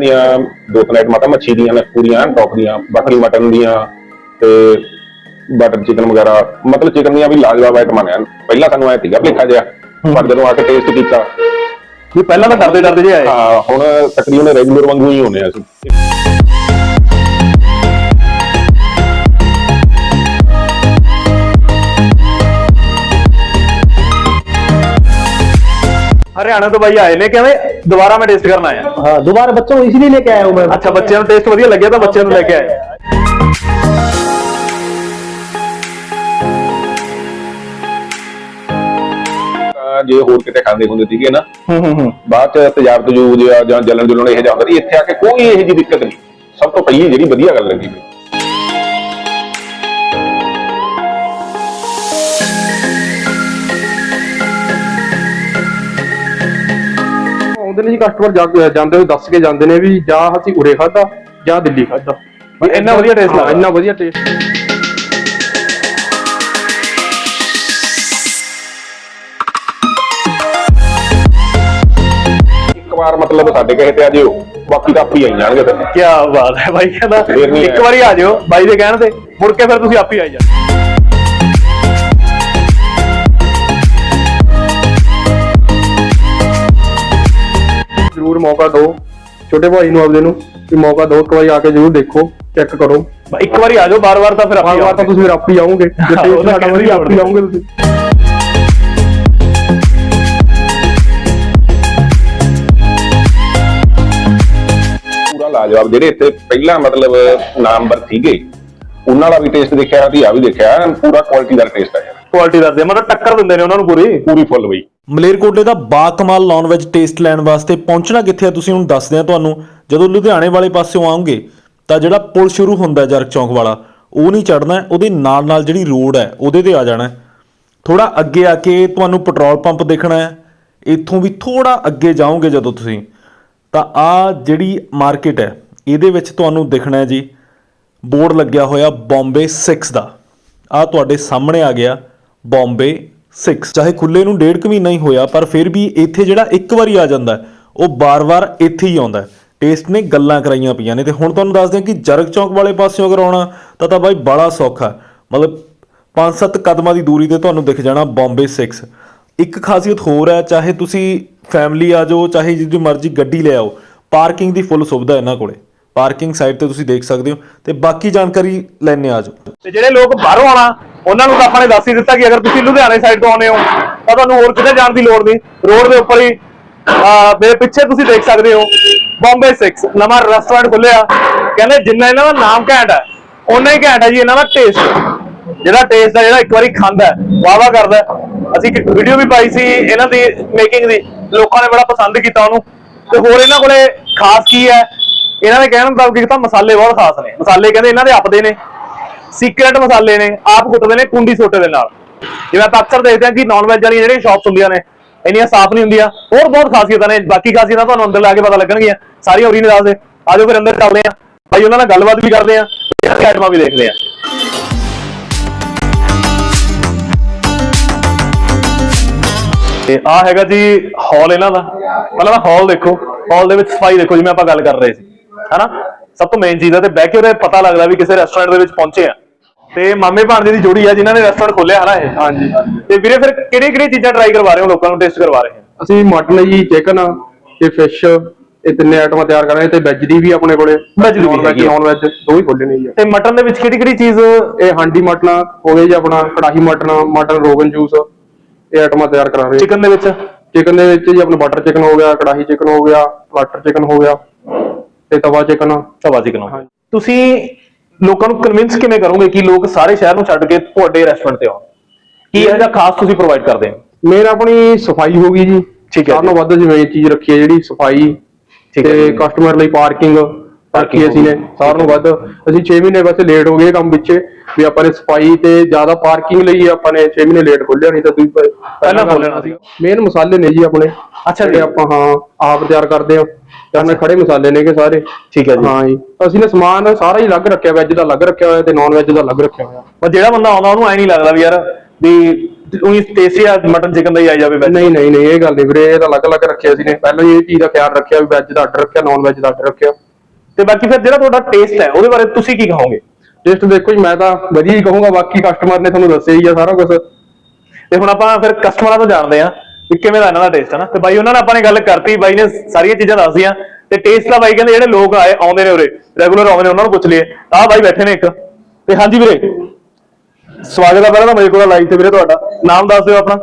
ਦੀਆਂ ਦੋ ਆਈਟਮਾਂ ਤਾਂ ਮੱਛੀ ਦੀਆਂ ਨੇ ਪੂਰੀਆਂ ਟੌਪ ਦੀਆਂ ਬਾਕੀ ਮਟਨ ਦੀਆਂ ਤੇ ਬਟਰ ਚਿਕਨ ਵਗੈਰਾ ਮਤਲਬ ਚਿਕਨ ਦੀਆਂ ਵੀ ਲਾਜਵਾਬ ਆਈਟਮਾਂ ਨੇ। ਪਹਿਲਾਂ ਸਾਨੂੰ ਐ ਸੀਗਾ ਭੇਖਾ ਜਿਹਾ ਪਰ ਜਦੋਂ ਆ ਕੇ ਟੇਸਟ ਕੀਤਾ। ਵੀ ਪਹਿਲਾਂ ਤਾਂ ਡਰਦੇ ਡਰਦੇ ਜੇ ਆਏ। ਹਾਂ ਹੁਣ ਤਕਰੀਬਨ ਰੈਗੂਲਰ ਵਾਂਗੂ ਹੀ ਹੋਣੇ ਆ ਅਸੀਂ। ਹਰਿਆਣਾ ਤੋਂ ਬਾਈ ਆਏ ਨੇ ਕਹਿੰਦੇ ਦੁਬਾਰਾ ਮੈਂ ਟੇਸਟ ਕਰਨ ਆਇਆ ਹਾਂ ਦੁਬਾਰਾ ਬੱਚੋਂ ਇਸ ਲਈ ਲੈ ਕੇ ਆਇਆ ਹੂੰ ਮੈਂ ਅੱਛਾ ਬੱਚਿਆਂ ਨੂੰ ਟੇਸਟ ਵਧੀਆ ਲੱਗਿਆ ਤਾਂ ਬੱਚਿਆਂ ਨੂੰ ਲੈ ਕੇ ਆਇਆ ਜੇ ਹੋਰ ਕਿਤੇ ਖਾਂਦੇ ਹੁੰਦੇ ਸੀਗੇ ਨਾ ਹੂੰ ਹੂੰ ਹੂੰ ਬਾਅਦ ਚ ਤਜਾਰਤ ਜੋ ਜਾਂ ਜਲਣ ਜੁਲਣ ਇਹ ਜਾਂ ਹੁੰਦਾ ਇੱਥੇ ਆ ਕੇ ਕੋਈ ਇਹ ਜੀ ਦਿੱਕਤ ਨਹੀਂ ਸਭ ਤੋਂ ਪਹਿਲੀ ਜਿਹੜੀ ਵਧੀਆ ਗੱਲ ਲੱਗੀ ਮੈਨੂੰ। ਆਉਂਦੇ ਨੇ ਜੀ ਕਸਟਮਰ ਜਾਂਦੇ ਹੋਏ ਦੱਸ ਕੇ ਜਾਂਦੇ ਨੇ ਵੀ ਜਾਂ ਅਸੀਂ ਉਰੇ ਖਾਦਾ ਜਾਂ ਦਿੱਲੀ ਖਾਦਾ ਵੀ ਇੰਨਾ ਵਧੀਆ taste ਲੱਗਦਾ। ਇੰਨਾ ਵਧੀਆ ਟੇਸਟ ਇੱਕ ਵਾਰ ਮਤਲਬ ਸਾਡੇ ਕਹੇ ਤੇ ਆ ਜਿਓ ਬਾਕੀ ਤਾਂ ਆਪੇ ਹੀ ਆਈ ਜਾਣਗੇ ਫਿਰ ਕੀ ਬਾਤ ਹੈ ਬਾਈ ਕਹਿੰਦਾ ਇੱਕ। ਵਾਰੀ ਆ ਜਿਓ ਬਾਈ ਦੇ ਕਹਿਣ ਤੇ ਮੁੜ ਕੇ ਫਿਰ ਤੁਸੀਂ ਆਪ ਹੀ ਆਈ ਜਾ ਮੌਕਾ ਦਿਓ। ਛੋਟੇ ਭਾਈ ਨੂੰ ਆਪਦੇ ਨੂੰ ਵੀ ਮੌਕਾ ਦਿਓ ਇੱਕ ਵਾਰੀ ਆ ਕੇ ਜ਼ਰੂਰ ਦੇਖੋ ਚੈੱਕ ਕਰੋ। ਇੱਕ ਵਾਰੀ ਆ ਜਾਓ ਬਾਰ-ਬਾਰ ਤਾਂ ਫਿਰ ਆਪ ਵਾਰ ਤਾਂ ਤੁਸੀਂ ਫਿਰ ਆਪ ਹੀ ਆਉਂਗੇ ਜੇ ਹਾਂ, ਟੇਸਟ ਉਹਦਾ ਸਾਡਾ ਦੀ ਵਧੀਆ ਆਪ ਹੀ ਆਉਂਗੇ ਤੁਸੀਂ। ਪੂਰਾ ਲਾਜਵਾਬ ਜਿਹੜੇ ਇੱਥੇ ਪਹਿਲਾਂ ਮਤਲਬ ਨਾਮਵਰ ਸੀਗੇ ਉਹਨਾਂ ਵਾਲਾ ਵੀ ਟੇਸਟ ਦੇਖਿਆ ਤੇ ਆ ਵੀ ਦੇਖਿਆ ਪੂਰਾ ਕੁਆਲਿਟੀ ਦਾ ਟੇਸਟ ਆਇਆ ਕੁਆਲਿਟੀ ਦੱਸਦੇ ਆ, ਮਤਲਬ ਟੱਕਰ ਦਿੰਦੇ ਨੇ ਉਹਨਾਂ ਨੂੰ ਪੂਰੀ। ਪੂਰੀ ਫੁੱਲ ਬਈ। ਮਲੇਰਕੋਟਲੇ ਦਾ ਬਾਕਮਾਲ ਨੌਨ ਵੈਜ ਟੇਸਟ ਲੈਣ ਵਾਸਤੇ ਪਹੁੰਚਣਾ ਕਿੱਥੇ ਆ ਤੁਸੀਂ ਹੁਣ ਦੱਸਦੇ ਆ ਤੁਹਾਨੂੰ। ਜਦੋਂ ਲੁਧਿਆਣੇ ਵਾਲੇ ਪਾਸਿਓਂ ਆਓਗੇ ਤਾਂ ਜਿਹੜਾ ਪੁਲ ਸ਼ੁਰੂ ਹੁੰਦਾ ਜਰਗ ਚੌਂਕ ਵਾਲਾ ਉਹ ਨਹੀਂ ਚੜਨਾ ਉਹਦੇ ਨਾਲ ਨਾਲ ਜਿਹੜੀ ਰੋਡ ਹੈ ਉਹਦੇ ਤੇ ਆ ਜਾਣਾ ਥੋੜਾ ਅੱਗੇ ਆ ਕੇ ਤੁਹਾਨੂੰ ਪੈਟਰੋਲ ਪੰਪ ਦੇਖਣਾ ਹੈ। ਇੱਥੋਂ ਵੀ ਥੋੜਾ ਅੱਗੇ ਜਾਓਗੇ ਜਦੋਂ ਤੁਸੀਂ ਤਾਂ ਆ ਜਿਹੜੀ ਮਾਰਕੀਟ ਹੈ ਇਹਦੇ ਵਿੱਚ ਤੁਹਾਨੂੰ ਦਿਖਣਾ ਹੈ ਜੀ। ਬੋਰਡ ਲੱਗਿਆ ਹੋਇਆ ਬੰਬੇ 6 ਦਾ। ਆ ਤੁਹਾਡੇ ਸਾਹਮਣੇ ਆ ਗਿਆ। ਬੰਬੇ 6 ਚਾਹੇ ਖੁੱਲੇ ਨੂੰ ਡੇਢ ਕੁ ਮਹੀਨਾ ਹੀ ਹੋਇਆ, ਪਰ ਫਿਰ ਵੀ ਇੱਥੇ ਜਿਹੜਾ ਇੱਕ ਵਾਰੀ ਆ ਜਾਂਦਾ ਉਹ ਬਾਰ-ਬਾਰ ਇੱਥੇ ਹੀ ਆਉਂਦਾ ਟੇਸਟ ਨੇ ਗੱਲਾਂ ਕਰਾਈਆਂ ਪਈਆਂ ਨੇ ਤੇ ਹੁਣ ਤੁਹਾਨੂੰ ਦੱਸਦੇ ਹਾਂ ਕਿ ਜਰਗ ਚੌਂਕ ਵਾਲੇ ਪਾਸਿਓਂ ਅਗਰ ਆਉਣਾ, ਤਾਂ ਤਾਂ ਬਾਈ ਬੜਾ ਸੌਖਾ ਮਤਲਬ 5-7 ਕਦਮਾਂ ਦੀ ਦੂਰੀ ਤੇ ਤੁਹਾਨੂੰ ਦਿਖ ਜਾਣਾ ਬੰਬੇ 6 ਇੱਕ ਖਾਸੀਅਤ ਹੋਰ ਹੈ, ਚਾਹੇ ਤੁਸੀਂ ਫੈਮਿਲੀ ਆ ਜਾਓ, ਚਾਹੇ ਜਿੱਦੀ ਮਰਜ਼ੀ ਗੱਡੀ ਲੈ ਆਓ ਪਾਰਕਿੰਗ ਦੀ ਫੁੱਲ ਸੁਵਿਧਾ ਇਹਨਾਂ ਕੋਲੇ। ਪਾਰਕਿੰਗ ਸਾਈਡ ਤੇ ਤੁਸੀਂ ਦੇਖ ਸਕਦੇ ਹੋ। ਤੇ ਬਾਕੀ ਜਾਣਕਾਰੀ ਲੈਣੇ ਆ ਜਾਓ। ਤੇ ਜਿਹੜੇ ਲੋਕ ਬਾਹਰੋਂ ਆਣਾ ਉਹਨਾਂ ਨੂੰ ਤਾਂ ਆਪਾਂ ਨੇ ਦੱਸ ਹੀ ਦਿੱਤਾ ਕਿ ਅਗਰ ਤੁਸੀਂ ਲੁਧਿਆਣੇ ਸਾਈਡ ਤੋਂ ਆਉਂਦੇ ਹੋ, ਤਾਂ ਤੁਹਾਨੂੰ ਹੋਰ ਕਿਤੇ ਜਾਣ ਦੀ ਲੋੜ ਨਹੀਂ। ਰੋਡ ਦੇ ਉੱਪਰ ਹੀ ਮੇਰੇ ਪਿੱਛੇ ਤੁਸੀਂ ਦੇਖ ਸਕਦੇ ਹੋ ਬੰਬੇ 6 ਨਵਾਂ ਰੈਸਟੋਰੈਂਟ ਖੁੱਲਿਆ ਕਹਿੰਦੇ ਜਿੰਨਾ ਇਹਨਾਂ ਦਾ ਨਾਮ ਘੈਂਟ ਹੈ, ਓਨਾ ਹੀ ਘੈਂਟ ਹੈ ਜੀ, ਇਹਨਾਂ ਦਾ ਟੇਸਟ ਜਿਹੜਾ ਟੇਸਟ ਹੈ ਜਿਹੜਾ ਇੱਕ ਵਾਰੀ ਖਾਂਦਾ ਹੈ ਵਾਵਾ ਕਰਦਾ ਅਸੀਂ ਇੱਕ ਵੀਡੀਓ ਵੀ ਪਾਈ ਸੀ ਇਹਨਾਂ ਦੀ ਮੇਕਿੰਗ ਦੀ, ਲੋਕਾਂ ਨੇ ਬੜਾ ਪਸੰਦ ਕੀਤਾ ਉਹਨੂੰ। ਤੇ ਹੋਰ ਇਹਨਾਂ ਕੋਲੇ ਖਾਸ ਕੀ ਹੈ? ਇਹਨਾਂ ਦੇ ਕਹਿਣ ਮੁਤਾਬਕ ਤਾਂ ਮਸਾਲੇ ਬਹੁਤ ਖਾਸ ਨੇ। ਮਸਾਲੇ ਕਹਿੰਦੇ ਇਹਨਾਂ ਦੇ ਆਪਦੇ ਨੇ। ਸੀਕ੍ਰੇਟ ਮਸਾਲੇ ਨੇ, ਆਪ ਕੁੱਟਦੇ ਨੇ, ਕੁੰਡੀ ਸੋਟੇ ਦੇ ਨਾਲ। ਜਿਵੇਂ ਆਪਾਂ ਅਕਸਰ ਦੇਖਦੇ ਹਾਂ ਕਿ ਨਾਨ ਵੈਜ ਵਾਲੀਆਂ ਜਿਹੜੀਆਂ ਸ਼ਾਪਸ ਹੁੰਦੀਆਂ ਨੇ, ਇੰਨੀਆਂ ਸਾਫ਼ ਨਹੀਂ ਹੁੰਦੀਆਂ, ਹੋਰ ਬਹੁਤ ਖਾਸੀਅਤਾਂ ਨੇ, ਬਾਕੀ ਖਾਸੀਅਤਾਂ ਤੁਹਾਨੂੰ ਅੰਦਰ ਲਾ ਕੇ ਪਤਾ ਲੱਗਣਗੀਆਂ, ਸਾਰੀਆਂ ਉਰੀ ਨੇ ਦੱਸਦੇ ਆਜੋ ਫਿਰ ਅੰਦਰ ਚੱਲਦੇ ਆ ਭਾਈ ਉਹਨਾਂ ਨਾਲ ਗੱਲਬਾਤ ਵੀ ਕਰਦੇ ਆ ਆਈਟਮਾਂ ਵੀ ਦੇਖਦੇ ਆ ਤੇ ਆ ਹੈਗਾ ਜੀ ਹਾਲ ਇਹਨਾਂ ਦਾ। ਪਹਿਲਾਂ ਹਾਲ ਦੇਖੋ ਹਾਲ ਦੇ ਵਿੱਚ ਸਫ਼ਾਈ ਦੇਖੋ, ਜਿਵੇਂ ਆਪਾਂ ਗੱਲ ਕਰ ਰਹੇ ਸੀ। ਹੈਨਾ? ਸਭ ਤੋਂ ਮੇਨ ਚੀਜ਼ ਹੈ ਤੇ ਬਹਿ ਕੇ ਉਹਦੇ ਪਤਾ ਲੱਗਦਾ ਵੀ ਕਿਸੇ ਰੈਸਟੋਰੈਂਟ ਦੇ ਵਿੱਚ ਪਹੁੰਚੇ ਆ। ਤੇ ਮਾਮੇ ਭਾਣਜੇ ਦੀ ਜੋੜੀ ਆ ਜਿਨ੍ਹਾਂ ਨੇ ਰੈਸਟੋਰੈਂਟ ਖੋਲਿਆ ਹਨਾ ਇਹ। ਹਾਂਜੀ ਤੇ ਵੀਰੇ ਫਿਰ ਕਿਹੜੀ ਕਿਹੜੀ ਚੀਜ਼ਾਂ ਟਰਾਈ ਕਰਵਾ ਰਹੇ ਹੋ ਲੋਕਾਂ ਨੂੰ ਟੇਸਟ ਕਰਵਾ ਰਹੇ ਹੋ? ਅਸੀਂ ਮਟਨ ਜੀ ਚਿਕਨ ਤੇ ਫਿਸ਼ ਇਹ ਤਿੰਨੇ ਆਈਟਮਾਂ ਤਿਆਰ ਕਰ ਰਹੇ ਤੇ ਵੈਜ ਦੀ ਵੀ ਆਪਣੇ ਕੋਲੇ Veg ਦੀ ਵੀ ਹੈਗੀ। ਨੌਨ ਵੈਜ ਦੋ ਹੀ ਖੋਲੇ ਨੇ ਜੀ। ਤੇ ਮਟਨ ਦੇ ਵਿੱਚ ਕਿਹੜੀ ਕਿਹੜੀ ਚੀਜ਼? ਇਹ ਹਾਂਡੀ ਮਟਨ ਹੋ ਗਏ ਜੀ ਆਪਣਾ ਕੜਾਹੀ ਮਟਨ ਮਟਨ ਰੋਗਨ ਜੂਸ ਇਹ ਆਈਟਮਾਂ ਤਿਆਰ ਕਰਾ ਰਹੇ। ਚਿਕਨ ਦੇ ਵਿੱਚ? ਚਿਕਨ ਦੇ ਵਿੱਚ ਜੀ ਆਪਣਾ ਬਟਰ ਚਿਕਨ ਹੋ ਗਿਆ ਕੜਾਹੀ ਚਿਕਨ ਹੋ ਗਿਆ ਪਲਾਟਰ ਚਿਕਨ ਹੋ ਗਿਆ ਤੇ ਤਵਾ ਚਿਕਨ ਤਵਾ ਚਿਕਨ ਹੋ। ਤੁਸੀਂ ਲੋਕਾਂ ਨੂੰ ਕਨਵਿੰਸ ਕਿਵੇਂ ਕਰੋਗੇ ਕਿ ਲੋਕ ਸਾਰੇ ਸ਼ਹਿਰ ਨੂੰ ਛੱਡ ਕੇ ਤੁਹਾਡੇ ਰੈਸਟੋਰੈਂਟ ਤੇ ਆਉਣ? ਕੀ ਇਹੋ ਜਿਹਾ ਖਾਸ ਤੁਸੀਂ ਪ੍ਰੋਵਾਈਡ ਕਰਦੇ ਹੋ? ਮੇਨ ਆਪਣੀ ਸਫ਼ਾਈ ਹੋ ਗਈ ਜੀ। ਠੀਕ ਹੈ ਸਾਰਿਆਂ ਨਾਲੋਂ ਵੱਧ ਜਿਵੇਂ ਇਹ ਚੀਜ਼ ਰੱਖੀ ਹੈ ਜਿਹੜੀ ਸਫ਼ਾਈ ਠੀਕ ਹੈ ਤੇ ਜੀ। ਕਸਟਮਰ ਲਈ ਪਾਰਕਿੰਗ ਰੱਖੀ ਅਸੀਂ ਨੇ। ਸਾਰਿਆਂ ਨਾਲੋਂ ਵੱਧ। ਅਸੀਂ 6 ਮਹੀਨੇ ਵੈਸੇ ਲੇਟ ਹੋ ਗਏ ਇਹ ਕੰਮ ਪਿੱਛੇ ਵੀ ਆਪਾਂ ਨੇ ਸਫ਼ਾਈ ਤੇ ਜ਼ਿਆਦਾ ਪਾਰਕਿੰਗ ਲਈ ਆਪਾਂ ਨੇ 6 ਮਹੀਨੇ ਲੇਟ ਖੋਲਿਆ ਨਹੀਂ ਤਾਂ ਤੁਸੀਂ ਪ- ਪਹਿਲਾਂ ਕਰ ਖੋਲ੍ਹਣਾ ਸੀ। ਮੇਨ ਮਸਾਲੇ ਨੇ ਜੀ ਆਪਣੇ। ਅੱਛਾ ਜੀ। ਜਿਹੜੇ ਆਪਾਂ ਹਾਂ ਆਪ ਤਿਆਰ ਕਰਦੇ ਹਾਂ। ਆਪਣੇ ਖੜੇ ਮਸਾਲੇ ਨੇਗੇ ਸਾਰੇ। ਠੀਕ ਹੈ ਜੀ। ਹਾਂ ਜੀ। ਅਸੀਂ ਨੇ ਸਮਾਨ ਸਾਰਾ ਹੀ ਅਲੱਗ ਰੱਖਿਆ ਵੈਜ ਦਾ ਅਲੱਗ ਰੱਖਿਆ ਹੋਇਆ ਤੇ ਨਾਨ ਵੈਜ ਦਾ ਅਲੱਗ ਰੱਖਿਆ ਹੋਇਆ। ਪਰ ਜਿਹੜਾ ਬੰਦਾ ਆਉਂਦਾ ਉਹਨੂੰ ਐ ਨਹੀਂ ਲੱਗਦਾ ਵੀ ਯਾਰ ਵੀ ਉਹੀ ਟੇਸਟੀ ਆ ਮਟਨ ਚਿਕਨ ਦਾ ਹੀ ਆਈ ਜਾਵੇ ਵੈਜ ਨਹੀਂ ਨਹੀਂ ਨਹੀਂ ਇਹ ਗੱਲ ਨਹੀਂ ਵੀਰੇ ਇਹ ਤਾਂ ਅਲੱਗ-ਅਲੱਗ ਰੱਖਿਆ ਸੀ ਨੇ। ਪਹਿਲਾਂ ਹੀ ਇਹ ਚੀਜ਼ ਦਾ ਖਿਆਲ ਰੱਖਿਆ ਵੀ ਵੈਜ ਦਾ ਆਰਡਰ ਰੱਖਿਆ ਨਾਨ ਵੈਜ ਦਾ ਆਰਡਰ ਰੱਖਿਆ। ਤੇ ਬਾਕੀ ਫਿਰ ਜਿਹੜਾ ਤੁਹਾਡਾ ਟੇਸਟ ਹੈ ਉਹਦੇ ਬਾਰੇ ਤੁਸੀਂ ਕੀ ਕਹੋਗੇ? ਟੇਸਟ ਦੇਖੋ ਜੀ ਮੈਂ ਤਾਂ ਵਧੀਆ ਹੀ ਕਹੂੰਗਾ ਬਾਕੀ ਕਸਟਮਰ ਨੇ ਤੁਹਾਨੂੰ ਦੱਸਿਆ ਹੀ ਆ ਸਾਰਾ ਕੁਝ ਤੇ ਹੁਣ ਆਪਾਂ ਫਿਰ ਕਸਟਮਰਾਂ ਤੋਂ ਜਾਣਦੇ ਆ ਕਿ ਕਿਵੇਂ ਦਾ ਇਹਨਾਂ ਦਾ ਟੇਸਟ ਹੈ ਨਾ। ਤੇ ਬਾਈ ਉਹਨਾਂ ਨੇ ਆਪਾਂ ਨੇ ਗੱਲ ਕਰਤੀ ਬਾਈ ਨੇ ਸਾਰੀਆਂ ਚੀਜ਼ਾਂ ਦੱਸਦੀਆਂ ਤੇ ਟੇਸਟ ਦਾ ਬਾਈ ਕਹਿੰਦੇ ਜਿਹੜੇ ਲੋਕ ਆਏ ਆਉਂਦੇ ਨੇ ਉਰੇ ਰੈਗੂਲਰ ਆਉਂਦੇ ਨੇ ਉਹਨਾਂ ਨੂੰ ਪੁੱਛ ਲਈਏ। ਆਹ ਬਾਈ ਬੈਠੇ ਨੇ ਇੱਕ। ਤੇ ਹਾਂਜੀ ਵੀਰੇ ਸਵਾਗਤ ਹੈ ਪਹਿਲਾਂ ਤਾਂ ਮੇਰੇ ਕੋਲ ਲਾਈਵ ਤੇ ਵੀਰੇ ਤੁਹਾਡਾ। ਨਾਮ ਦੱਸ ਦਿਓ ਆਪਣਾ।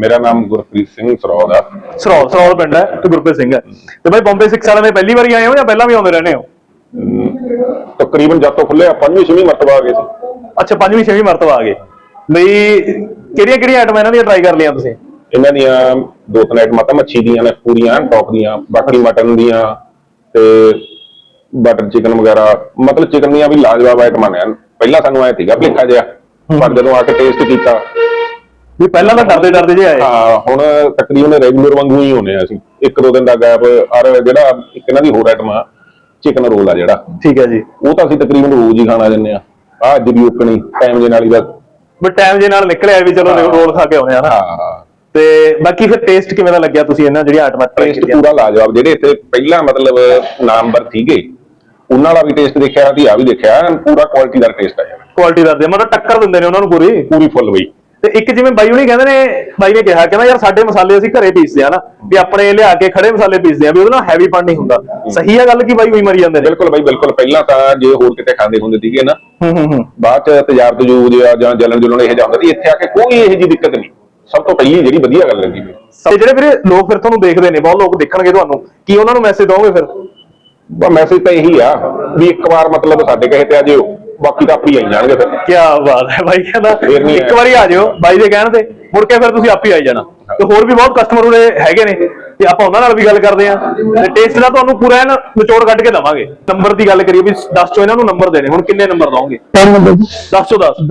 ਮੇਰਾ ਨਾਮ ਗੁਰਪ੍ਰੀਤ ਸਿੰਘ ਸਰੋਦ ਆ। ਸਰੌਲ ਸਰੌਲ ਪਿੰਡ ਹੈ ਤੇ ਗੁਰਪ੍ਰੀਤ ਸਿੰਘ ਹੈ। ਤੇ ਬਾਈ ਬੰਬੇ ਸਿੱਖ ਸਾਲਾਂ ਦੇ ਪਹਿਲੀ ਵਾਰੀ ਆਏ ਹੋ ਜਾਂ ਪਹਿਲਾਂ ਵੀ ਆਉਂਦੇ ਰਹਿੰਦੇ ਹੋ? ਤਕਰੀਬਨ ਜਦ ਤੋਂ ਖੁੱਲੇ ਪੰਜਵੀਂ ਛੇਵੀਂ ਮਰਤਬਾ ਆ ਗਏ ਸੀ। ਅੱਛਾ ਪੰਜਵੀਂ ਛੇਵੀਂ ਮਰਤਬਾ ਆ ਗਏ। ਬਈ ਕਿਹੜੀਆਂ ਕਿਹੜੀਆਂ ਆਈਟਮਾਂ ਇਹਨਾਂ ਦੀਆਂ ਟਰਾਈ ਕਰ ਲਈਆਂ ਤੁਸੀਂ? ਇਹਨਾਂ ਦੀਆਂ ਦੋ ਤਿੰਨ ਆਈਟਮਾਂ ਤਾਂ ਮੱਛੀ ਦੀਆਂ ਨੇ ਪੂਰੀਆਂ ਟੌਪ ਦੀਆਂ ਬਾਕੀ ਮਟਨ ਦੀਆਂ ਤੇ ਬਟਰ ਚਿਕਨ ਵਗੈਰਾ ਮਤਲਬ ਚਿਕਨ ਦੀਆਂ ਵੀ ਲਾਜਵਾਬ ਆਈਟਮਾਂ ਨੇ। ਪਹਿਲਾਂ ਸਾਨੂੰ ਐ ਸੀਗਾ ਭਲੇਖਾ ਜਿਹਾ ਪਰ ਜਦੋਂ ਆ ਕੇ ਟੇਸਟ ਕੀਤਾ ਵੀ ਪਹਿਲਾਂ ਤਾਂ ਡਰਦੇ ਡਰਦੇ ਜੇ ਆਏ। ਹਾਂ ਹੁਣ ਤਕਰੀਬਨ ਰੈਗੂਲਰ ਵਾਂਗੂ ਹੀ ਹੋਣੇ ਆ ਅਸੀਂ। ਇੱਕ ਦੋ ਦਿਨ ਦਾ ਗੈਪ ਔਰ ਜਿਹੜਾ ਇੱਕ ਇਹਨਾਂ ਦੀ ਹੋਰ ਆਈਟਮ ਆ ਚਿਕਨ ਰੋਲ ਆ ਜਿਹੜਾ। ਠੀਕ ਹੈ ਜੀ। ਉਹ ਤਾਂ ਅਸੀਂ ਤਕਰੀਬਨ ਰੋਜ਼ ਹੀ ਖਾਣਾ ਦਿੰਦੇ ਆ। ਆ ਅੱਜ ਵੀ ਉਕਣੀ ਟਾਈਮ ਦੇ ਨਾਲ ਹੀ ਬਸ। ਬਟ ਟਾਈਮ ਜੇ ਨਾਲ ਨਿਕਲਿਆ ਵੀ ਚਲੋ ਰੋਲ ਖਾ ਕੇ ਆਉਣੇ ਆ ਨਾ। ਹਾਂ। ਤੇ ਬਾਕੀ ਫਿਰ ਟੇਸਟ ਕਿਵੇਂ ਦਾ ਲੱਗਿਆ ਤੁਸੀਂ ਇਹਨਾਂ ਜਿਹੜੀਆਂ ਆਈਟਮਾਂ ਟਰਾਈ ਟੇਸਟ ਕੀਤੀਆਂ? ਪੂਰਾ ਲਾਜਵਾਬ ਜਿਹੜੇ ਇੱਥੇ ਪਹਿਲਾਂ ਮਤਲਬ ਨਾਮਵਰ ਸੀਗੇ ਉਹਨਾਂ ਵਾਲਾ ਵੀ ਟੇਸਟ ਦੇਖਿਆ ਤੇ ਆ ਵੀ ਦੇਖਿਆ ਪੂਰਾ ਕੁਆਲਿਟੀ ਦਾ ਟੇਸਟ ਆ ਯਾਰ ਕੁਆਲਿਟੀ ਦਾ ਦੇ ਮਤਲਬ ਟੱਕਰ ਦਿੰਦੇ ਨੇ ਉਹਨਾਂ ਨੂੰ ਪੂਰੀ? ਪੂਰੀ ਫੁੱਲ ਬਈ। ਤੇ ਇੱਕ ਜਿਵੇਂ ਬਾਈ ਹੁਣੀ ਕਹਿੰਦੇ ਨੇ ਬਾਈ ਨੇ ਕਿਹਾ ਕਹਿੰਦਾ ਯਾਰ ਸਾਡੇ ਮਸਾਲੇ ਅਸੀਂ ਘਰੇ ਪੀਸਦੇ ਆ ਨਾ ਵੀ ਆਪਣੇ ਲਿਆ ਕੇ ਖੜੇ ਮਸਾਲੇ ਪੀਸਦੇ ਆ ਵੀ ਉਹਦੇ ਨਾਲ ਹੈਵੀ ਪਣ ਨਹੀਂ ਹੁੰਦਾ। ਸਹੀ ਆ ਗੱਲ ਕੀ ਬਾਈ ਉਹੀ ਮਰੀ ਜਾਂਦੇ ਨੇ? ਬਿਲਕੁਲ ਬਈ ਬਿਲਕੁਲ। ਪਹਿਲਾਂ ਤਾਂ ਜੇ ਹੋਰ ਕਿਤੇ ਖਾਂਦੇ ਹੁੰਦੇ ਸੀਗੇ ਨਾ ਹੂੰ ਹੂੰ ਹੂੰ। ਬਾਅਦ ਚ ਤਜਾਰਤ ਜੂਜ ਜਾਂ ਜਾਂ ਜਲਨ ਜੁਲਨ ਇਹ ਜਿਹਾ ਹੁੰਦਾ ਸੀ ਇੱਥੇ ਆ ਕੇ ਕੋਈ ਇਹੋ ਜਿਹੀ ਦਿੱਕਤ ਨਹੀਂ। ਸਭ ਤੋਂ ਪਹਿਲੀ ਜਿਹੜੀ ਵਧੀਆ ਗੱਲ ਲੱਗੀ। ਮੈਨੂੰ ਤੇ ਜਿਹੜੇ ਵੀਰੇ ਲੋਕ ਫਿਰ ਤੁਹਾਨੂੰ ਦੇਖਦੇ ਨੇ ਬਹੁਤ ਲੋਕ ਦੇਖਣਗੇ ਤੁਹਾਨੂੰ। ਕੀ ਉਹਨਾਂ ਨੂੰ ਮੈਸੇਜ ਦੋਗੇ ਫਿਰ? ਬਸ ਮੈਸੇਜ ਤਾਂ ਇਹੀ ਆ ਵੀ ਇੱਕ ਵਾਰ ਮਤਲਬ ਸਾਡੇ ਕਹੇ ਤੇ ਆ ਜਿਓ ਬਾਕੀ ਤਾਂ ਆਪੇ ਹੀ ਆਈ ਜਾਣਗੇ ਫਿਰ। ਕੀ ਬਾਤ ਹੈ ਬਾਈ ਕਹਿੰਦਾ ਨਹੀਂ ਇੱਕ ਆਇਆ। ਵਾਰੀ ਆ ਜਿਓ ਬਾਈ ਦੇ ਕਹਿਣ ਤੇ ਮੁੜ ਕੇ ਫਿਰ ਤੁਸੀਂ ਆਪੇ ਆਈ ਜਾਣਾ। ਤੇ ਹੋਰ ਵੀ ਬਹੁਤ ਕਸਟਮਰ ਉਰੇ ਹੈਗੇ ਨੇ ਤੇ ਆਪਾਂ ਉਹਨਾਂ ਨਾਲ ਵੀ ਗੱਲ ਕਰਦੇ ਆ ਤੇ ਟੇਸਟ ਦਾ ਤੁਹਾਨੂੰ ਪੂਰਾ ਐਨ ਨਿਚੋੜ ਕੱਢ ਕੇ ਦਵਾਂਗੇ। ਨੰਬਰ ਦੀ ਗੱਲ ਕਰੀਏ ਵੀ 10 ਚੋਂ ਇਹਨਾਂ ਨੂੰ ਨੰਬਰ ਦੇਣੇ ਹੁਣ ਕਿੰਨੇ ਨੰਬਰ ਦਵਾਂਗੇ 10 ਚੋਂ 10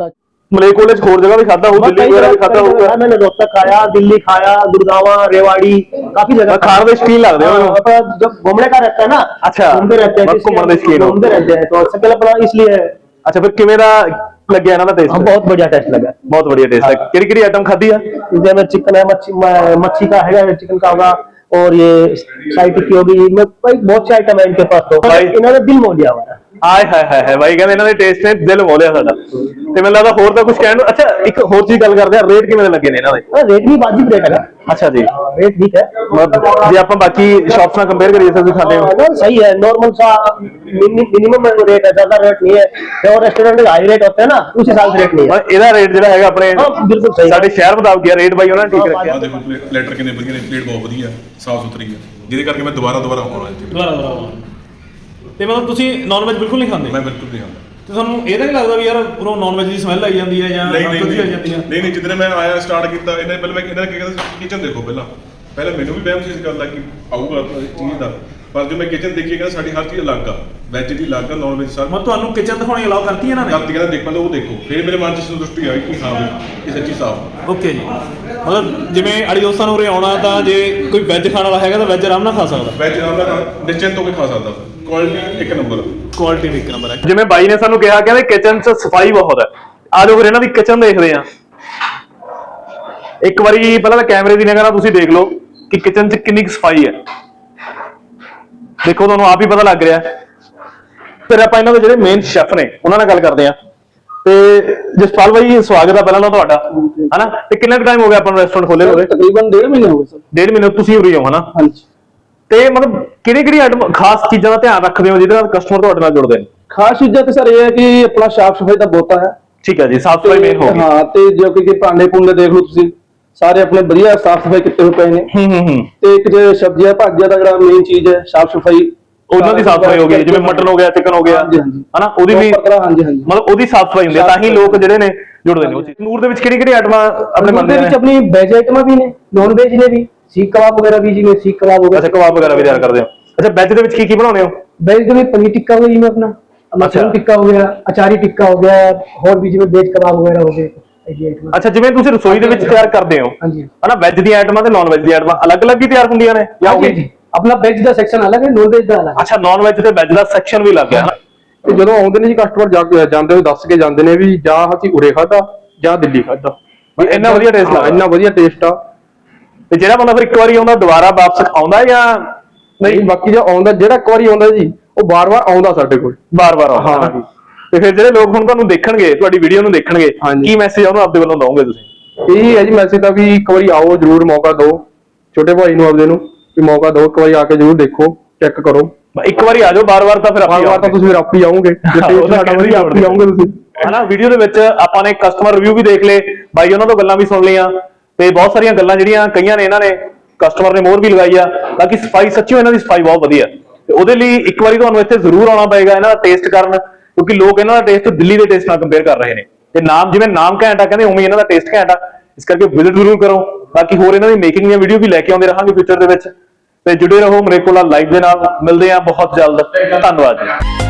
मले कॉलेज और जगह भी खाता हूँ दिल्ली वगैरह भी खाता हूँ मैंने रोहतक खाया दिल्ली खाया गुड़गावा रेवाड़ी काफ़ी जगह खार देश की लग रहे जब घूमने का रहता है ना अच्छा घूमते रहते हैं घूमते रहते हैं तो सबसे पहले इसलिए है अच्छा फिर किमें लग गया ना टेस्ट बहुत बढ़िया टेस्ट लगा बहुत बढ़िया टेस्ट लगा किरी किरी आइटम खाधी है इसमें चिकन है मच्छी मच्छी का है चिकन का होगा और ये साइट की होगी बहुत से आइटम है इनके पास तो इन्होंने दिल मोह लिया हमारा ਆਏ ਹਾਏ ਹਾਏ ਹਾਏ ਬਾਈ ਕਹਿੰਦੇ ਇਹਨਾਂ ਦੇ ਟੇਸਟ ਨੇ ਦਿਲ ਮੋਹ ਲਿਆ ਸਾਡਾ ਤੇ ਮੈਨੂੰ ਲੱਗਦਾ ਹੋਰ ਤਾਂ ਕੁਝ ਕਹਿਣ ਨੂੰ ਅੱਛਾ ਇੱਕ ਹੋਰ ਚੀਜ਼ ਗੱਲ ਕਰਦੇ ਆ ਰੇਟ ਕਿਵੇਂ ਦੇ ਲੱਗੇ ਨੇ ਇਹਨਾਂ ਦੇ हाँ, रेट भी वाजिब रेट है ਅੱਛਾ ਜੀ रेट ठीक है ਮਤਲਬ ਜੇ ਆਪਾਂ ਬਾਕੀ ਸ਼ਾਪਸ ਨਾਲ ਕੰਪੇਅਰ ਕਰੀਏ ਤਾਂ ਤੁਸੀਂ ਖਾਂਦੇ ਹੋ हाँ, ना, सही है नॉर्मल सा मिनिमम रेट है ज्यादा रेट नहीं है और रेस्टोरेंट में हाई रेट होते हैं ना उस हिसाब से रेट नहीं है ਮਤਲਬ ਇਹਦਾ ਰੇਟ ਜਿਹੜਾ ਹੈਗਾ ਆਪਣੇ हाँ, बिल्कुल सही ਸਾਡੇ ਸ਼ਹਿਰ ਮੁਤਾਬਕ ਹੀ ਰੇਟ ਬਾਈ ਉਹਨਾਂ ਨੇ ਠੀਕ ਰੱਖਿਆ ਆ ਦੇਖੋ ਪਲੇ- ਲੈਟਰ ਕਿੰਨੇ ਵਧੀਆ ਨੇ ਪਲੇਟ ਬਹੁਤ ਵਧੀਆ ਸਾਫ ਸੁਥਰੀ ਹੈ ਜਿਹਦੇ ਕਰਕੇ ਮੈਂ ਦੁਬਾਰਾ ਦੁਬਾਰਾ ਆਉਣਾ ਇੱਥੇ ਦੁਬਾਰਾ ਦੁਬਾਰਾ ਤੇ ਮਤਲਬ ਤੁਸੀਂ ਨਾਨ ਵੈਜ ਬਿਲਕੁਲ ਨਹੀਂ ਖਾਂਦੇ? ਮੈਂ ਬਿਲਕੁਲ ਨਹੀਂ ਆਉਂਦਾ ਤੇ ਤੁਹਾਨੂੰ ਇਹ ਤਾਂ ਨਹੀਂ ਲੱਗਦਾ ਵੀ ਯਾਰ ਉਰੋਂ ਨਾਨ ਵੈਜ ਦੀ ਸਮੈਲ ਆਈ ਜਾਂਦੀ ਹੈ ਜਾਂ ਨਹੀਂ ਨਹੀਂ ਜਾਂਦੀ ਨਹੀਂ। ਹੈ? ਨਹੀਂ ਨਹੀਂ ਜਿੱਦਣ ਮੈਂ ਆਇਆ ਸਟਾਰਟ ਕੀਤਾ ਇਹਨਾਂ ਪਹਿਲਾਂ ਮੈਂ ਇਹਨਾਂ ਨੇ ਕਿਹਾ ਕਿਚਨ ਦੇਖੋ ਪਹਿਲਾਂ। ਪਹਿਲਾਂ ਮੈਨੂੰ ਵੀ ਵਹਿਮ ਸੀ ਇਸ ਗੱਲ ਦਾ ਕਿ ਆਊਗਾ ਇਸ ਚੀਜ਼ ਦਾ। ਪਰ ਜੋ ਮੈਂ ਕਿਚਨ ਦੇਖੀ ਕਹਿੰਦਾ ਸਾਡੀ ਹਰ ਚੀਜ਼ ਅਲੱਗ ਆ। ਵੈਜ ਦੀ ਅਲੱਗ ਆ ਨਾਨ ਵੈਜ ਸਰ ਮੈਂ ਤੁਹਾਨੂੰ ਕਿਚਨ ਦਿਖਾਉਣੀ ਅਲਾਉ ਕਰਤੀ ਇਹਨਾਂ ਨੇ? ਕਰਤੀ ਕਹਿੰਦਾ ਦੇਖ ਪਹਿਲਾਂ ਉਹ ਦੇਖੋ। ਫਿਰ ਮੇਰੇ ਮਨ 'ਚ ਸੰਤੁਸ਼ਟੀ ਆਈ ਕਿ ਹਾਂ ਵੀ ਇਹ ਸੱਚੀ ਸਾਫ਼ ਓਕੇ ਜੀ। ਮਤਲਬ ਜਿਵੇਂ ਅੜੀ ਦੋਸਤਾਂ ਨੂੰ ਉਰੇ ਆਉਣਾ ਤਾਂ ਜੇ ਕੋਈ ਵੈਜ ਖਾਣ ਵਾਲਾ ਹੈਗਾ ਤਾਂ ਵੈਜ ਆਰਾਮ ਨਾਲ ਖਾ ਸਕਦਾ। ਵੈਜ ਨਾਲ ਨਿਸ਼ਚਿੰਤ ਹੋ ਕੇ ਖਾ ਸਕਦਾ। ਕੁਆਲਿਟੀ ਜਿਵੇਂ ਬਾਈ ਨੇ ਸਾਨੂੰ ਕਿਹਾ ਕਹਿੰਦੇ ਕਿਚਨ 'ਚ ਸਫ਼ਾਈ ਬਹੁਤ ਹੈ। ਆ ਜਾਓ ਫਿਰ ਕਿਚਨ ਦੇਖਦੇ ਆ ਇੱਕ ਵਾਰੀ ਪਹਿਲਾਂ ਤਾਂ ਕੈਮਰੇ ਦੀ ਨਿਗਾਹ ਤੁਸੀਂ ਦੇਖ ਲਓ ਕਿ ਕਿਚਨ 'ਚ ਕਿੰਨੀ ਸਫ਼ਾਈ ਹੈ। ਦੇਖੋ ਤੁਹਾਨੂੰ ਆਪ ਹੀ ਪਤਾ ਲੱਗ ਰਿਹਾ। ਫਿਰ ਆਪਾਂ ਇਹਨਾਂ ਦੇ ਜਿਹੜੇ ਮੇਨ ਸ਼ੈਫ ਨੇ ਉਹਨਾਂ ਨਾਲ ਗੱਲ ਕਰਦੇ ਆ ਤੇ ਜਸਪਾਲ ਭਾਈ ਸਵਾਗਤ ਆ ਪਹਿਲਾਂ ਤੁਹਾਡਾ। ਹਨਾ? ਤੇ ਕਿੰਨਾ ਟਾਈਮ ਹੋ ਗਿਆ ਆਪਾਂ ਰੈਸਟੋਰੈਂਟ ਖੋਲੇ ਹੋਏ? ਤਕਰੀਬਨ 1.5 ਮਹੀਨੇ ਹੋ ਗਏ ਸਰ। 1.5 ਮਹੀਨੇ ਤੁਸੀਂ ਹੋ ਰਹੀ ਹੋ ਹਨਾ? ਹਾਂਜੀ। ਤੇ ਮਤਲਬ ਕਿਹੜੀ ਕਿਹੜੀ ਆਈਟਮ ਖਾਸ ਚੀਜ਼ਾਂ ਦਾ ਧਿਆਨ ਰੱਖਦੇ ਹੋ ਜਿਹਦੇ ਨਾਲ ਕਸਟਮਰ ਤੁਹਾਡੇ ਨਾਲ ਜੁੜਦੇ ਨੇ? ਖਾਸ ਚੀਜ਼ਾਂ ਤੇ ਸਰ ਇਹ ਹੈ ਕਿ ਆਪਣਾ ਸਾਫ਼ ਸਫ਼ਾਈ ਦਾ ਬਹੁਤਾ ਹੈ। ਠੀਕ ਹੈ ਜੀ ਸਾਫ਼ ਸਫ਼ਾਈ ਮੇਨ ਹੋ ਹਾਂ ਤੇ ਜੋ ਕਿ ਭਾਂਡੇ ਪੁੰਡੇ ਦੇਖ ਲਓ ਤੁਸੀਂ ਸਾਰੇ ਆਪਣੇ ਵਧੀਆ ਸਾਫ਼ ਸਫ਼ਾਈ ਕੀਤੇ ਹੋਏ ਪਏ ਨੇ। ਹੂੰ ਹੂੰ ਹੂੰ। ਤੇ ਇੱਕ ਜੇ ਸਬਜ਼ੀਆਂ ਭਾਜੀਆਂ ਦਾ ਜਿਹੜਾ ਮੇਨ ਚੀਜ਼ ਹੈ ਸਾਫ਼ ਸਫ਼ਾਈ। ਉਹਨਾਂ ਦੀ ਸਾਫ਼ ਸਫ਼ਾਈ ਹੋ ਗਈ ਜਿਵੇਂ ਮਟਨ ਹੋ ਗਿਆ ਚਿਕਨ ਹੋ ਗਿਆ। ਹਨਾ ਉਹਦੀ ਵੀ ਮਤਲਬ ਉਹਦੀ ਸਾਫ਼ ਸਫ਼ਾਈ ਹੁੰਦੀ ਹੈ ਤਾਂ ਹੀ ਲੋਕ ਜਿਹੜੇ ਨੇ ਜੁੜਦੇ ਨੇ ਉਹ ਚੀਜ਼। ਨੂਰ ਦੇ ਵਿੱਚ ਕਿਹੜੀ ਕਿਹੜੀ ਆਈਟਮਾਂ ਆਪਣੇ ਮੰਨਦੇ ਨੇ ਵਿੱਚ ਆਪਣੀ ਵੈਜ ਆਈਟਮਾਂ ਵੀ ਨੇ ਨੌਨ ਵੈਜ ਨੇ ਵੀ। ਸੀਖ ਕਬਾਬ ਵਗੈਰਾ ਵੀ ਜਿਵੇਂ ਸੀਖ ਕਬਾਬ ਹੋ ਗਿਆ। ਅੱਛਾ ਕਬਾਬ ਵਗੈਰਾ ਵੀ ਤਿਆਰ ਕਰਦੇ ਹੋ। ਅੱਛਾ ਵੈਜ ਦੇ ਵਿੱਚ ਕੀ ਕੀ ਬਣਾਉਂਦੇ ਹੋ? ਵੈਜ ਦੇ ਵਿੱਚ ਪਨੀਰ ਟਿੱਕਾ ਹੋ ਗਿਆ ਜਿਵੇਂ ਆਪਣਾ ਮਸ਼ਰੂਮ ਟਿੱਕਾ ਹੋ ਗਿਆ ਅਚਾਰੀ ਟਿੱਕਾ ਹੋ ਗਿਆ ਹੋਰ ਵੀ ਜਿਵੇਂ ਵੇਜ ਕਬਾਬ ਵਗੈਰਾ ਹੋ ਗਏ ਅੱਛਾ ਜਿਵੇਂ ਤੁਸੀਂ ਰਸੋਈ ਦੇ ਵਿੱਚ ਤਿਆਰ ਕਰਦੇ ਹੋ। ਹਨਾ ਵੈਜ ਦੀਆਂ ਆਈਟਮਾਂ ਤੇ ਨਾਨ ਵੈਜ ਦੀਆਂ ਆਈਟਮਾਂ ਅਲੱਗ-ਅਲੱਗ ਹੀ ਤਿਆਰ ਹੁੰਦੀਆਂ ਨੇ ਜਾਂ ਉਹ ਆਪਣਾ ਵੈਜ ਦਾ ਸੈਕਸ਼ਨ ਅਲੱਗ ਹੈ ਨਾਨ ਵੈਜ ਦਾ ਅਲੱਗ। ਅੱਛਾ ਨਾਨ ਵੈਜ ਤੇ ਵੈਜ ਦਾ ਸੈਕਸ਼ਨ ਵੀ ਲੱਗ ਹੈ। ਹਨਾ ਤੇ ਜਦੋਂ ਆਉਂਦੇ ਨੇ ਜੀ ਕਸਟਮਰ ਜਾਂਦੇ ਹੋ ਦੱਸ ਕੇ ਜਾਂਦੇ ਨੇ ਵੀ ਜਾਂ ਅਸੀਂ ਉਰੇ ਖਾਦਾ ਜਾਂ ਦਿੱਲੀ ਖਾਦਾ ਇੰਨਾ ਵਧੀਆ ਟੇਸਟ ਆ ਇੰਨਾ ਵਧੀਆ ਟੇਸਟ ਆ। ਤੇ ਜਿਹੜਾ ਬੰਦਾ ਫਿਰ ਇੱਕ ਵਾਰੀ ਆਉਂਦਾ ਦੁਬਾਰਾ ਵਾਪਸ ਆਉਂਦਾ ਜਾਂ ਨਹੀਂ ਬਾਕੀ ਜੇ ਆਉਂਦਾ ਜਿਹੜਾ ਇੱਕ ਵਾਰੀ ਆਉਂਦਾ ਜੀ ਉਹ ਬਾਰ-ਬਾਰ ਆਉਂਦਾ ਸਾਡੇ ਕੋਲ। ਬਾਰ-ਬਾਰ ਆਉਂਦਾ ਹਾਂ। ਤੇ ਫਿਰ ਜਿਹੜੇ ਲੋਕ ਹੁਣ ਤੁਹਾਨੂੰ ਦੇਖਣਗੇ ਤੁਹਾਡੀ ਵੀਡੀਓ ਨੂੰ ਦੇਖਣਗੇ। ਕੀ ਮੈਸੇਜ ਉਹਨੂੰ ਆਪਦੇ ਵੱਲੋਂ ਦਵੋਗੇ ਤੁਸੀਂ? ਇਹੀ ਹੈ ਜੀ ਮੈਸੇਜ ਤਾਂ ਵੀ ਇੱਕ ਵਾਰੀ ਆਓ ਜਰੂਰ ਮੌਕਾ ਦਿਓ। ਛੋਟੇ ਭਾਈ ਨੂੰ ਆਪਦੇ ਨੂੰ ਵੀ ਮੌਕਾ ਦਿਓ ਇੱਕ ਵਾਰੀ ਆ ਕੇ ਜਰੂਰ ਦੇਖੋ ਚੈੱਕ ਕਰੋ। ਇੱਕ ਵਾਰੀ ਆ ਜਾਓ ਬਾਰ-ਬਾਰ ਤਾਂ ਫਿਰ ਆਪੇ ਬਾਰ-ਬਾਰ ਤਾਂ। ਤੁਸੀਂ ਫਿਰ ਆਪ ਹੀ ਆਉਂਗੇ ਜੇ ਸਾਡਾ ਵਧੀਆ ਆਪ ਆਉਂਗੇ ਤੁਸੀਂ। ਹਨਾ ਵੀਡੀਓ ਦੇ ਵਿੱਚ ਆਪਾਂ ਨੇ ਕਸਟਮਰ ਰਿਵਿਊ ਵੀ ਦੇਖ ਲਏ। ਬਾਈ ਉਹਨਾਂ ਤੋਂ ਗੱਲਾਂ ਵੀ ਸੁਣ ਲਈਆਂ। ਤੇ ਬਹੁਤ ਸਾਰੀਆਂ ਗੱਲਾਂ ਜਿਹੜੀਆਂ ਕਈਆਂ ਨੇ ਇਹਨਾਂ ਨੇ ਕਸਟਮਰ ਨੇ ਮੋਹਰ ਵੀ ਲਗਾਈ ਆ। ਬਾਕੀ ਸਫ਼ਾਈ ਸੱਚੀ ਇਹਨਾਂ ਦੀ ਸਫ਼ਾਈ ਬਹੁਤ ਵਧੀਆ। ਤੇ ਉਹਦੇ ਲਈ ਇੱਕ ਵਾਰੀ ਤੁਹਾਨੂੰ ਇੱਥੇ ਜ਼ਰੂਰ ਆਉਣਾ ਪਏਗਾ ਇਹਨਾਂ ਦਾ ਟੇਸਟ ਕਰਨ, ਕਿਉਂਕਿ ਲੋਕ ਇਹਨਾਂ ਦਾ ਟੇਸਟ ਦਿੱਲੀ ਦੇ ਟੇਸਟ ਨਾਲ ਕੰਪੇਅਰ ਕਰ ਰਹੇ ਨੇ। ਤੇ ਨਾਮ, ਜਿਵੇਂ ਨਾਮ ਘੈਂਟ ਆ, ਕਹਿੰਦੇ ਉਵੇਂ ਇਹਨਾਂ ਦਾ ਟੇਸਟ ਘੈਂਟ ਆ। ਇਸ ਕਰਕੇ ਵਿਜ਼ਿਟ ਜ਼ਰੂਰ ਕਰੋ। ਬਾਕੀ ਹੋਰ ਇਹਨਾਂ ਦੀ ਮੇਕਿੰਗ ਦੀਆਂ ਵੀਡੀਓ ਵੀ ਲੈ ਕੇ ਆਉਂਦੇ ਰਹਾਂਗੇ ਫਿਊਚਰ ਦੇ ਵਿੱਚ। ਤੇ ਜੁੜੇ ਰਹੋ ਮਰੇਕੋਲਾ ਲਾਈਵ ਦੇ ਨਾਲ। ਮਿਲਦੇ ਆ ਬਹੁਤ ਜਲਦ। ਧੰਨਵਾਦ ਜੀ।